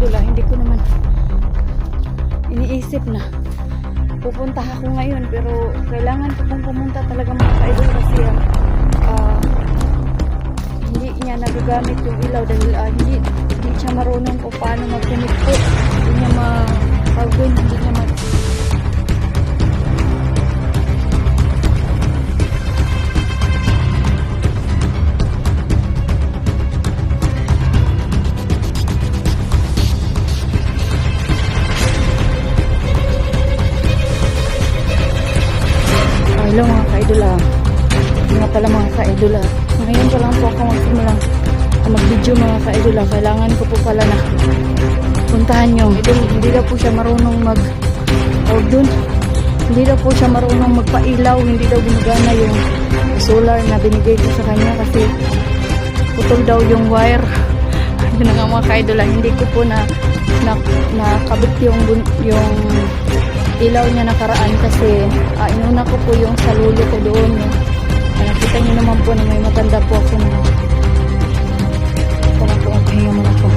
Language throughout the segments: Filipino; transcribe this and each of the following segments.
ka-idol ah, hindi ko naman iniisip na pupunta ako ngayon pero kailangan ko pong pumunta talaga mga ka-idol kasi ah, hindi niya nagagamit yung ilaw dahil ah, hindi, hindi siya marunong kung paano mag-connect po. Hindi niya ma-pagwin, hindi niya Hello mga ka-idol ah. Nga pala mga ka-idol ah. Ngayon pa lang po ako magsimulang mag-video mga ka-idol ah. Kailangan ko po pala na puntahan nyo. Hindi daw po siya marunong mag tawag dun. Hindi daw po siya marunong magpailaw. Hindi daw gumagana yung solar na binigay ko sa kanya kasi putol daw yung wire. Yun nga mga ka-idol ah. Hindi ko po na na yung yung ilaw niya nakaraan kasi ah, inuna ko po yung salulo ko doon. Eh. Ah, nakita niyo naman po na may matanda po ako na Tara po, pahinga muna po.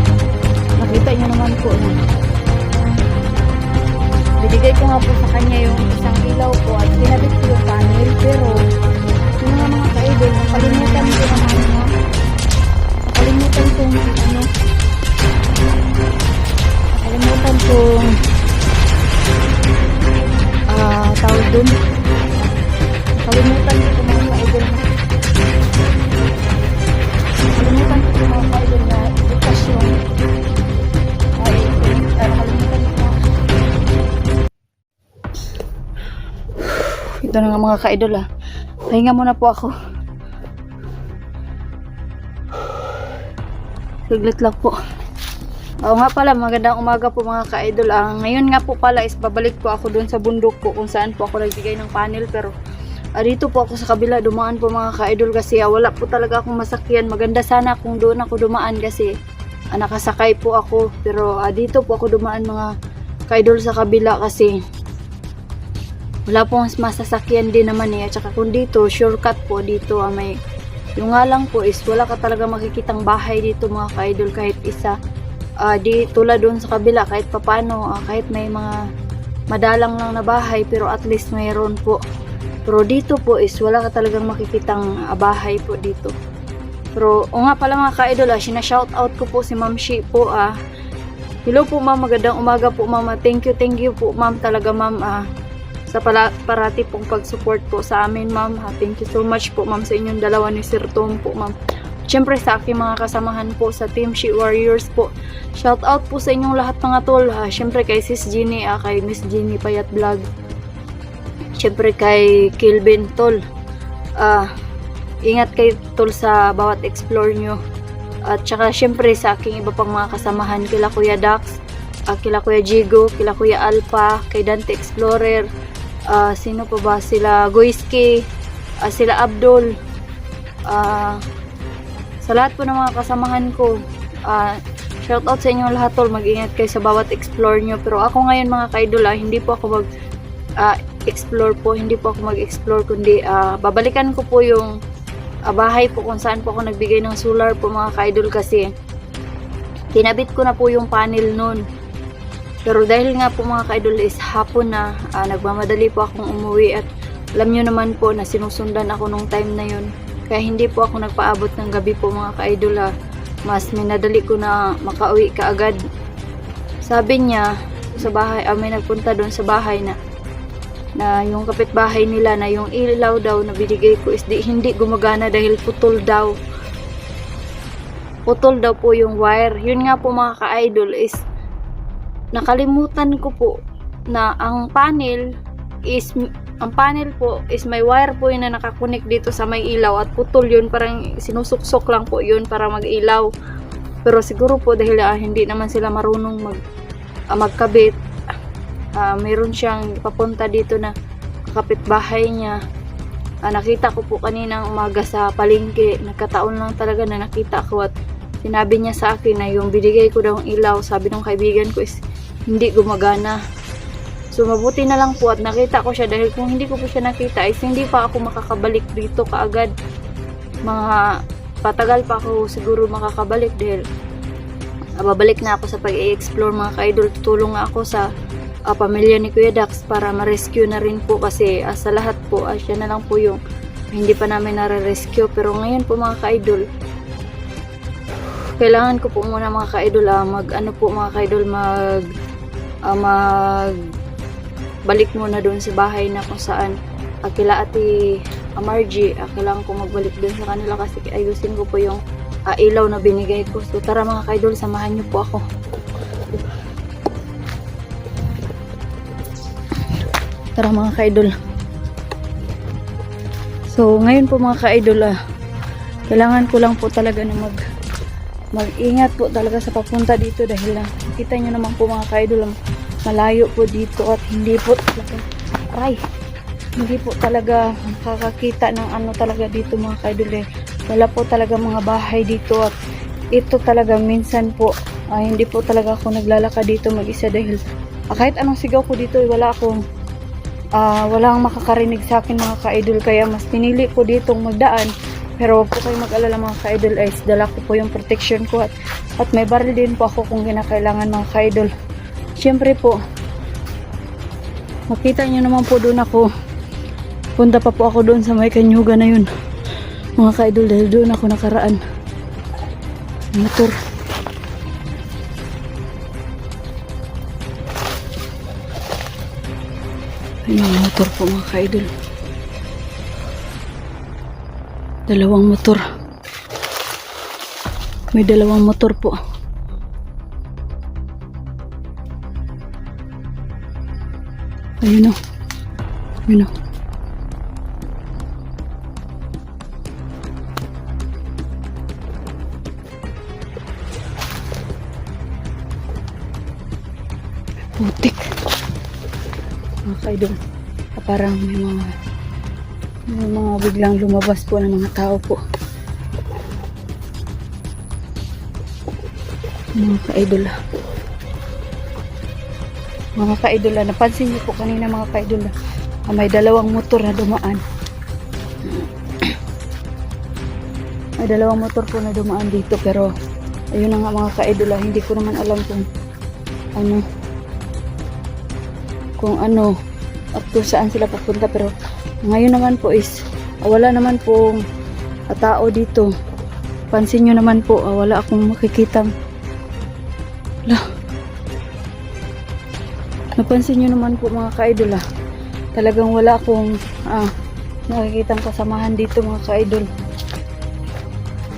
Nakita niyo naman po na binigay ko nga po sa kanya yung isang ilaw po at kinabit ko yung panel pero yung mga mga kaidol, nakalimutan ko naman mga nakalimutan ko ano nakalimutan kong ah tawag dun? Kalimutan ko mga ka-idol na kalimutan ko mga ka-idol na bukas yung ay nakalimutan ko. Ito na nga mga ka-idol ah. Pahinga muna po ako. Saglit lang po Oo nga pala, magandang umaga po mga ka-idol. Ah, ngayon nga po pala is babalik po ako doon sa bundok po kung saan po ako nagbigay ng panel pero ah, dito po ako sa kabila dumaan po mga ka-idol kasi ah, wala po talaga akong masakyan. Maganda sana kung doon ako dumaan kasi ah, nakasakay po ako pero ah, dito po ako dumaan mga ka-idol sa kabila kasi wala pong masasakyan din naman eh. At saka kung dito, shortcut po dito ah, may yung nga lang po is wala ka talaga makikitang bahay dito mga ka-idol kahit isa ah di tulad doon sa kabila kahit papano ah, kahit may mga madalang lang na bahay pero at least mayroon po. Pero dito po is wala ka talagang makikitang ah, bahay po dito. Pero o nga pala mga ka-idol ah, shout out ko po si Ma'am Shi po ah. Hello po ma'am. Magandang umaga po ma'am. Thank you thank you po ma'am talaga ma'am ah sa pala, parati pong pag-support po sa amin ma'am. Ha. thank you so much po ma'am sa inyong dalawa ni Sir Tom po ma'am Siyempre sa aking mga kasamahan po sa Team She Warriors po. Shout out po sa inyong lahat mga tol. Ha. Siyempre kay Sis Jeannie, ah, kay Miss Jeannie Payat Vlog. Siyempre kay Kilvin tol. Ah, ingat kay tol sa bawat explore nyo. At saka siyempre sa aking iba pang mga kasamahan kila Kuya Dax, ah, kila Kuya Jigo, kila Kuya Alpha, kay Dante Explorer, ah, sino pa ba sila Goiski, ah, sila Abdul, ah, sa lahat po ng mga kasamahan ko, ah, shout out sa inyong lahat tol, mag-ingat kayo sa bawat explore nyo. Pero ako ngayon mga kaidol, ah, hindi po ako mag ah, explore po, hindi po ako mag-explore, kundi ah, babalikan ko po yung ah, bahay po kung saan po ako nagbigay ng solar po mga kaidol kasi tinabit ko na po yung panel nun. Pero dahil nga po mga kaidol is hapon na, ah, nagmamadali po akong umuwi at alam nyo naman po na sinusundan ako nung time na yun. Kaya hindi po ako nagpaabot ng gabi po mga ka-idol ha. Mas minadali ko na makauwi kaagad. Sabi niya sa bahay, ah, may nagpunta doon sa bahay na na yung kapitbahay nila na yung ilaw daw na binigay ko is di, hindi gumagana dahil putol daw. Putol daw po yung wire. Yun nga po mga ka-idol is nakalimutan ko po na ang panel is ang panel po is may wire po yun na nakakunik dito sa may ilaw at putol yun. Parang sinusuksok lang po yun para mag-ilaw. Pero siguro po dahil ah, hindi naman sila marunong mag ah, magkabit ah, mayroon siyang papunta dito na kapitbahay niya. Ah, nakita ko po kaninang umaga sa palengke. Nagkataon lang talaga na nakita ko at sinabi niya sa akin na yung binigay ko daw ilaw. Sabi ng kaibigan ko is hindi gumagana So mabuti na lang po at nakita ko siya dahil kung hindi ko po siya nakita is hindi pa ako makakabalik dito kaagad. Mga patagal pa ako siguro makakabalik dahil ah, babalik na ako sa pag-i-explore mga ka-idol. Tutulong ako sa ah, pamilya ni Kuya Dax para ma-rescue na rin po kasi ah, sa lahat po, ah, siya na lang po yung hindi pa namin nare-rescue. Pero ngayon po mga ka-idol, kailangan ko po muna mga ka-idol ah, mag ano po mga ka-idol mag ah, mag balik muna doon sa bahay na kung saan uh, kila ate ah, Margie ah, kailangan ko magbalik doon sa kanila kasi ayusin ko po yung ah, ilaw na binigay ko. So tara mga ka-idol samahan niyo po ako. Tara mga ka-idol. So ngayon po mga ka-idol ah, kailangan ko lang po talaga na mag mag-ingat po talaga sa papunta dito dahil lang kita nyo naman po mga ka-idol ang malayo po dito at hindi po talaga aray hindi po talaga makakakita ng ano talaga dito mga ka-idol eh. wala po talaga mga bahay dito at ito talaga minsan po ah, hindi po talaga ako naglalakad dito mag-isa dahil ah, kahit anong sigaw ko dito eh, wala akong ah, walang makakarinig sa akin mga ka-idol. Kaya mas pinili ko ditong magdaan. Pero huwag po kayo mag-alala mga ka-idol guys dala ko po yung protection ko at, at may baril din po ako kung kinakailangan mga ka-idol syempre po. Makita nyo naman po doon ako. Punta pa po ako doon sa may kanyuga na yun. Mga ka-idol dahil doon ako nakaraan. Motor yung motor po mga ka-idol. Dalawang motor. May dalawang motor po ayun o. Ayun o. Putik. Mga kaidol ah, parang may mga may mga biglang lumabas po ng mga tao po. Mga kaidol ah. Mga kaidol ah, napansin niyo po kanina mga kaidol ah, may dalawang motor na dumaan. May dalawang motor po na dumaan dito pero ayun na nga mga kaidol ah, hindi ko naman alam kung ano kung ano at kung saan sila papunta pero ngayon naman po is ah, wala naman pong tao dito. Pansin nyo naman po wala akong makikitang la napansin nyo naman po mga ka-idol ah. Talagang wala akong ah, nakikitang kasamahan dito mga ka-idol.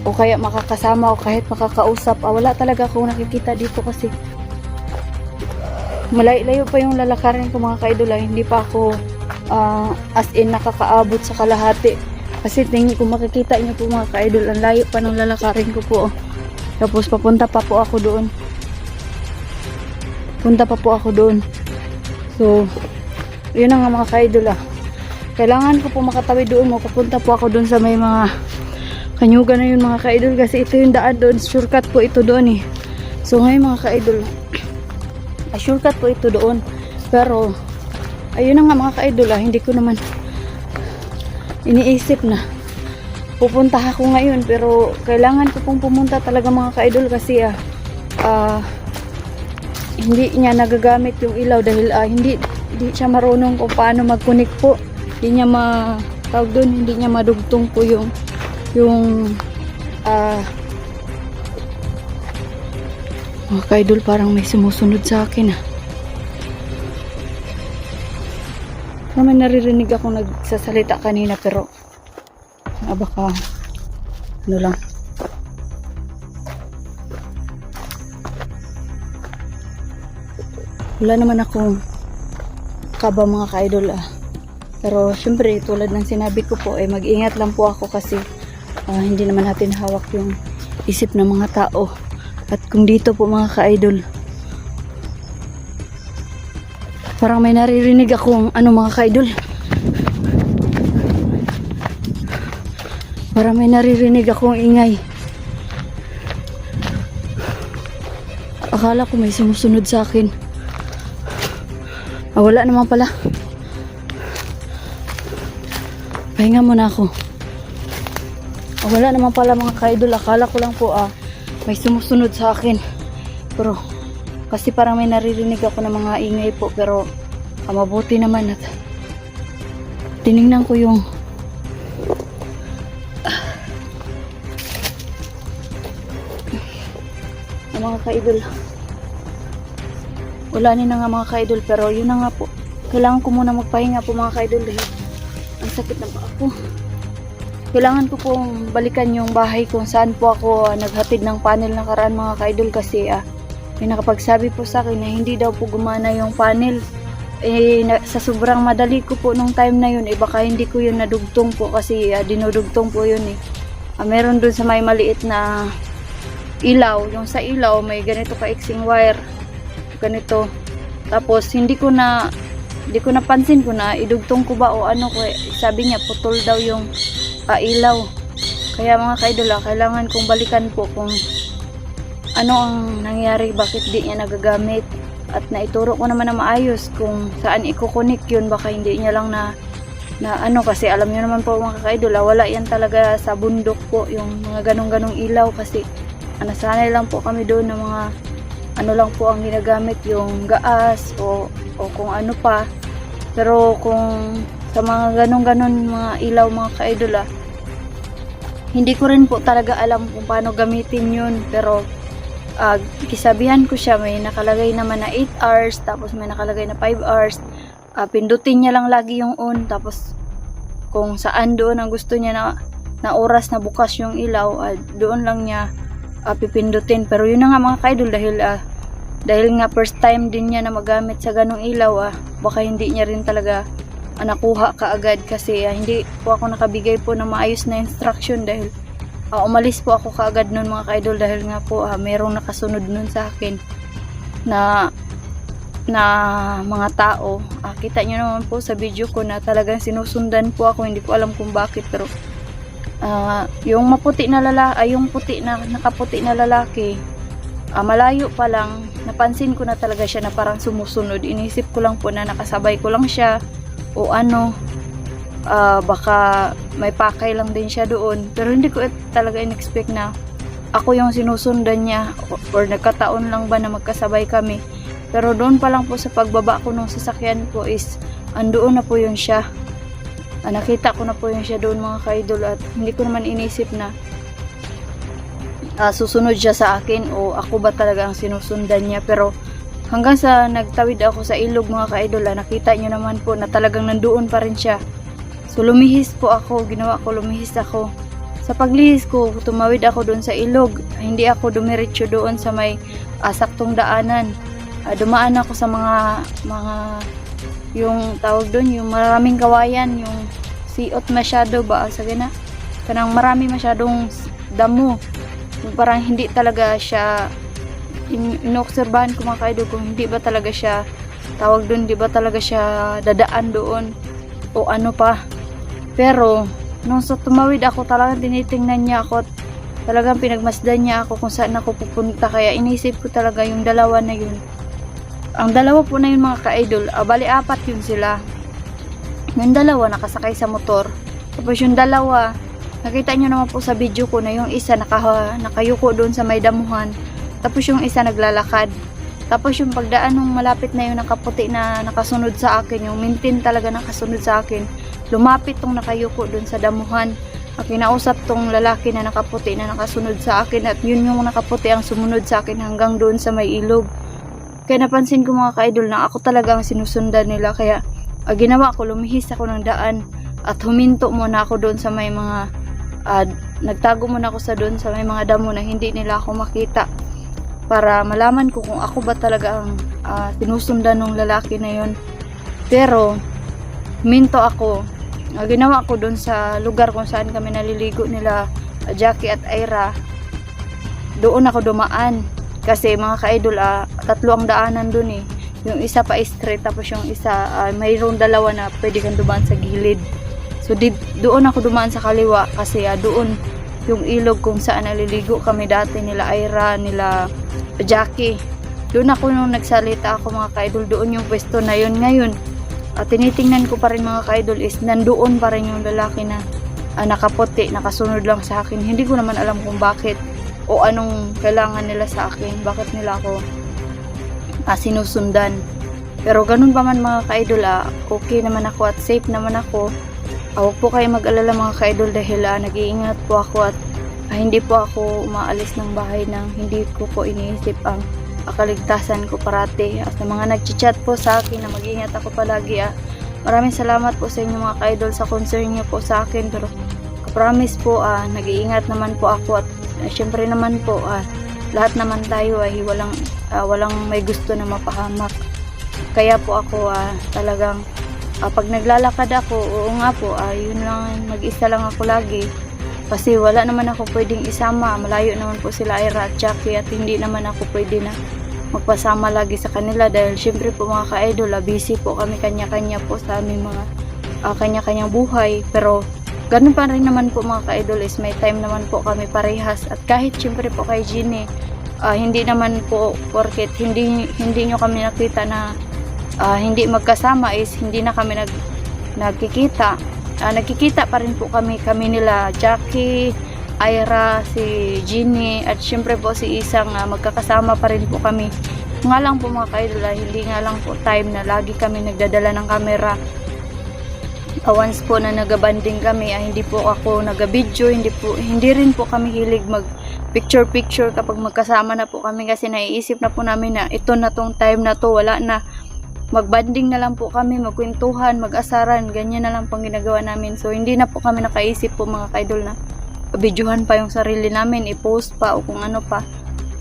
O kaya makakasama o kahit makakausap. Ah, wala talaga akong nakikita dito kasi malayo pa yung lalakarin ko mga kaidol ah. hindi pa ako ah, as in nakakaabot sa kalahati. Kasi tingin ko makikita niyo po mga kaidol ang layo pa ng lalakarin ko po oh. tapos papunta pa po ako doon. Punta pa po ako doon so yun na nga mga kaidol ah. Kailangan ko po makatawid doon mapapunta po ako doon sa may mga kanyuga na yun mga kaidol kasi ito yung daan doon. Shortcut po ito doon eh. So ngayon mga kaidol ay shortcut po ito doon. Pero ayun na nga mga ka-idol ah, hindi ko naman iniisip na pupunta ako ngayon. Pero kailangan ko pong pumunta talaga mga ka-idol kasi ah, ah, hindi niya nagagamit yung ilaw dahil ah, hindi, hindi siya marunong kung paano mag-connect po hindi niya ma tawag doon, hindi niya madugtong po yung yung ah mga ka-idol parang may sumusunod sa akin ah. Naman naririnig ako nagsasalita kanina pero ah, baka ano lang. Wala naman akong kaba mga ka-idol ah. Pero syempre tulad ng sinabi ko po eh mag-ingat lang po ako kasi ah, hindi naman natin hawak yung isip ng mga tao. At kung dito po mga ka-idol, parang may naririnig akong ano mga ka-idol. Parang may naririnig akong ingay. Akala ko may sumusunod sa akin. Ah, wala naman pala. Pahinga muna ako. Ah, wala naman pala mga ka-idol. Akala ko lang po ah, may sumusunod sa akin. Pero, kasi parang may naririnig ako ng mga ingay po, pero ah, mabuti naman at tiningnan ko yung ang mga ka-idol. Wala ni na nga mga ka-idol, pero yun na nga po. Kailangan ko muna magpahinga po mga ka-idol dahil ang sakit ng paa ko. Kailangan ko pong balikan yung bahay kung saan po ako ah, naghatid ng panel nakaraan mga ka-idol kasi ah, may nakapagsabi po sa akin na hindi daw po gumana yung panel. Eh, na- sa sobrang madali ko po nung time na yun, eh baka hindi ko yun nadugtong po kasi ah, dinudugtong po yun eh. Ah, meron dun sa may maliit na ilaw, yung sa ilaw may ganito ka wire, ganito. Tapos hindi ko na hindi ko napansin ko na idugtong ko ba o ano ko eh. sabi niya putol daw yung ah, ilaw. Kaya mga kaidol, ah, kailangan kong balikan po kung ano ang nangyari, bakit di niya nagagamit. At naituro ko naman na maayos kung saan ikukunik yun, baka hindi niya lang na na ano kasi alam niyo naman po mga kaidol, ah, wala yan talaga sa bundok po yung mga ganong-ganong ilaw kasi ah, nasanay lang po kami doon ng mga ano lang po ang ginagamit yung gaas o, o kung ano pa. Pero kung sa mga ganong-ganon mga ilaw mga kaidol ah, hindi ko rin po talaga alam kung paano gamitin yun. Pero ah, kisabihan ko siya may nakalagay naman na 8 hours tapos may nakalagay na 5 hours. Ah, pindutin niya lang lagi yung on tapos kung saan doon ang gusto niya na, na oras na bukas yung ilaw ah, doon lang niya ah, pipindutin. Pero yun na nga mga kaidol dahil ah, dahil nga first time din niya na magamit sa ganong ilaw ah, baka hindi niya rin talaga ah, nakuha kaagad. Kasi ah, hindi po ako nakabigay po ng maayos na instruction dahil ah, umalis po ako kaagad nun mga kaidol dahil nga po ah, merong nakasunod nun sa akin na na mga tao. Ah, kita nyo naman po sa video ko na talagang sinusundan po ako. Hindi ko alam kung bakit pero ah, yung maputi na lalaki ay yung puti na nakaputi na lalaki ah, malayo pa lang napansin ko na talaga siya na parang sumusunod. Inisip ko lang po na nakasabay ko lang siya o ano ah, baka may pakay lang din siya doon. Pero hindi ko talaga in-expect na ako yung sinusundan niya or nagkataon lang ba na magkasabay kami. Pero doon pa lang po sa pagbaba ko ng sasakyan ko is andoon na po yun siya. Ah, nakita ko na po yun siya doon mga kaidol at hindi ko naman inisip na ah, susunod siya sa akin o ako ba talaga ang sinusundan niya pero hanggang sa nagtawid ako sa ilog mga kaidol ah, nakita niyo naman po na talagang nandoon pa rin siya. So lumihis po ako, ginawa ko lumihis ako. Sa paglihis ko, tumawid ako doon sa ilog. Hindi ako dumiretso doon sa may ah, saktong daanan. Ah, dumaan ako sa mga mga yung tawag doon, yung maraming kawayan, yung siot masyado ba sa gana. Kanang marami masyadong damo. Parang hindi talaga siya in, inoobserbahan ko mga kaidol kung hindi ba talaga siya tawag doon, di ba talaga siya dadaan doon o ano pa. Pero nung sa tumawid ako talagang tinitingnan niya ako talagang pinagmasdan niya ako kung saan ako pupunta kaya inisip ko talaga yung dalawa na yun ang dalawa po na yun mga ka-idol, ah, bali apat yun sila. Yung dalawa nakasakay sa motor. Tapos yung dalawa, nakita nyo naman po sa video ko na yung isa naka, nakayuko doon sa may damuhan. Tapos yung isa naglalakad. Tapos yung pagdaan nung malapit na yung nakaputi na nakasunod sa akin, yung mintin talaga nakasunod sa akin, lumapit tong nakayuko doon sa damuhan. Ang kinausap tong lalaki na nakaputi na nakasunod sa akin at yun yung nakaputi ang sumunod sa akin hanggang doon sa may ilog. Kaya napansin ko mga ka-idol na ako talaga ang sinusundan nila. Kaya ah, ginawa ko, lumihis ako ng daan at huminto muna ako doon sa may mga ah, nagtago muna ako sa doon sa may mga damo na hindi nila ako makita para malaman ko kung ako ba talaga ang ah, sinusundan ng lalaki na yon. Pero minto ako. Ah, ginawa ko doon sa lugar kung saan kami naliligo nila ah, Jackie at Ira. Doon ako dumaan kasi mga ka-idol, ah, tatlo ang daanan dun eh. Yung isa pa straight, tapos yung isa, ah, mayroong dalawa na pwede kang dumaan sa gilid. So, di, doon ako dumaan sa kaliwa kasi ah, doon yung ilog kung saan naliligo kami dati nila Ira, nila Jackie. Doon ako nung nagsalita ako mga ka-idol, doon yung pwesto na yun ngayon. At tinitingnan ko pa rin mga ka-idol is nandoon pa rin yung lalaki na ah, nakaputi, nakasunod lang sa akin. Hindi ko naman alam kung bakit. O anong kailangan nila sa akin, bakit nila ako ah, sinusundan. Pero ganun pa man mga ka-idol, ah, okay naman ako at safe naman ako. Ah, po kayo mag-alala mga ka-idol dahil ah, nag-iingat po ako at ah, hindi po ako umaalis ng bahay nang hindi ko po iniisip ang ah, kaligtasan ko parati. At sa mga nag-chat po sa akin na mag-iingat ako palagi, ah, maraming salamat po sa inyo mga ka-idol sa concern niyo po sa akin. Pero promise po, ah, nag-iingat naman po ako at ah, syempre naman po, ah, lahat naman tayo ay walang ah, walang may gusto na mapahamak. Kaya po ako ah, talagang ah, pag naglalakad ako, oo nga po, ah, yun lang, mag-isa lang ako lagi. Kasi wala naman ako pwedeng isama, malayo naman po sila Ira at Jackie at hindi naman ako pwede na magpasama lagi sa kanila dahil syempre po mga ka-idol, ah, busy po kami kanya-kanya po sa aming mga ah, kanya-kanyang buhay. Pero ganun pa rin naman po mga ka-idol is may time naman po kami parehas at kahit syempre po kay Ginny, ah, hindi naman po porket hindi hindi nyo kami nakita na ah, hindi magkasama is hindi na kami nag nagkikita. Ah, nagkikita pa rin po kami kami nila Jackie, Ira, si Ginny at syempre po si Isang ah, magkakasama pa rin po kami. Nga lang po mga ka-idol, hindi nga lang po time na lagi kami nagdadala ng camera. Ah, once po na nagabanding kami, ah, hindi po ako nagabidyo, hindi po hindi rin po kami hilig mag picture picture kapag magkasama na po kami kasi naiisip na po namin na ito na tong time na to wala na magbanding na lang po kami, magkwentuhan, mag-asaran, ganyan na lang pong ginagawa namin. So, hindi na po kami nakaisip po mga kaidol na videohan pa yung sarili namin, i-post pa o kung ano pa.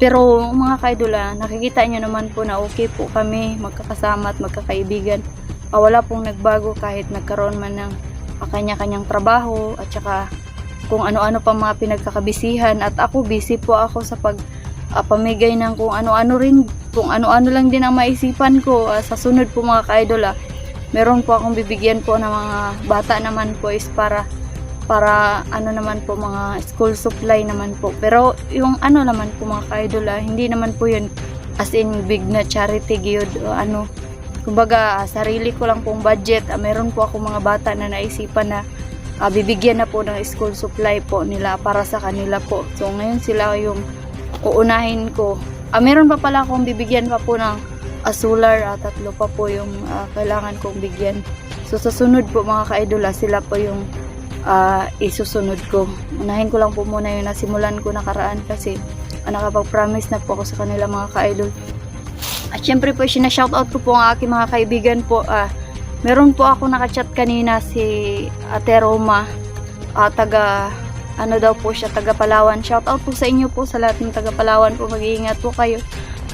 Pero mga kaidol, ah, nakikita nyo naman po na okay po kami, magkakasama at magkakaibigan. Ah, wala pong nagbago kahit nagkaroon man ng ah, kanya-kanyang trabaho at saka kung ano-ano pa mga pinagkakabisihan. At ako busy po ako sa pag pamigay ng kung ano-ano rin kung ano-ano lang din ang maisipan ko. Ah, sa sunod po mga ka-idol ah, meron po akong bibigyan po ng mga bata naman po is para para ano naman po mga school supply naman po. Pero yung ano naman po mga ka-idol ah, hindi naman po yun as in big na charity gyud ano kumbaga ah, sarili ko lang pong budget ah, meron po ako mga bata na naisipan na ah, bibigyan na po ng school supply po nila para sa kanila po so ngayon sila yung uunahin ko Ah, meron pa pala akong bibigyan pa po ng ah, solar at tatlo pa po yung ah, kailangan kong bigyan. So sa sunod po mga ka-idola, sila po yung ah, isusunod ko. Unahin ko lang po muna yung nasimulan ko nakaraan kasi ah, nakapag-promise na po ako sa kanila mga ka-idol. At syempre po, sinashoutout ko po ang aking mga kaibigan po. Ah, meron po ako nakachat kanina si Ate Roma, ah, taga ano daw po siya, taga Palawan. Shout out po sa inyo po, sa lahat ng taga Palawan po, mag-iingat po kayo.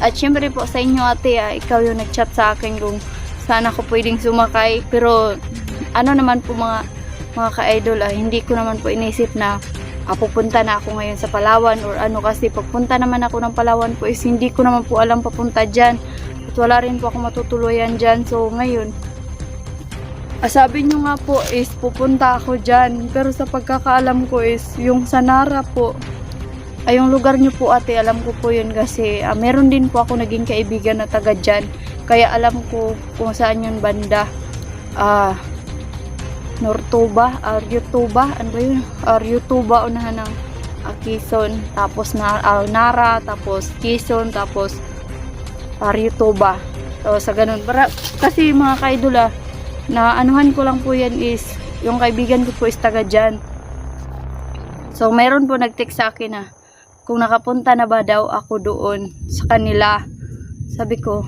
At syempre po sa inyo ate, ah, ikaw yung nag-chat sa akin kung saan ako pwedeng sumakay. Pero ano naman po mga mga ka-idol, ah, hindi ko naman po inisip na ah, pupunta na ako ngayon sa Palawan or ano kasi pagpunta naman ako ng Palawan po is hindi ko naman po alam papunta dyan. At wala rin po ako matutuluyan dyan. So ngayon, Ah, sabi nyo nga po is pupunta ako dyan. Pero sa pagkakaalam ko is yung Sanara po. Ay yung lugar nyo po ate, alam ko po yun kasi ah, meron din po ako naging kaibigan na taga dyan. Kaya alam ko kung saan yung banda. Ah, Nortuba, Aryutuba, ano ba yun? Aryutuba, unahan ng ah, Quezon, tapos na, ah, Nara, tapos Quezon, tapos Aryutuba. So, sa ganun. Para, kasi mga kaidula, na anuhan ko lang po yan is yung kaibigan ko po is taga dyan. So meron po nag-text sa akin na kung nakapunta na ba daw ako doon sa kanila. Sabi ko,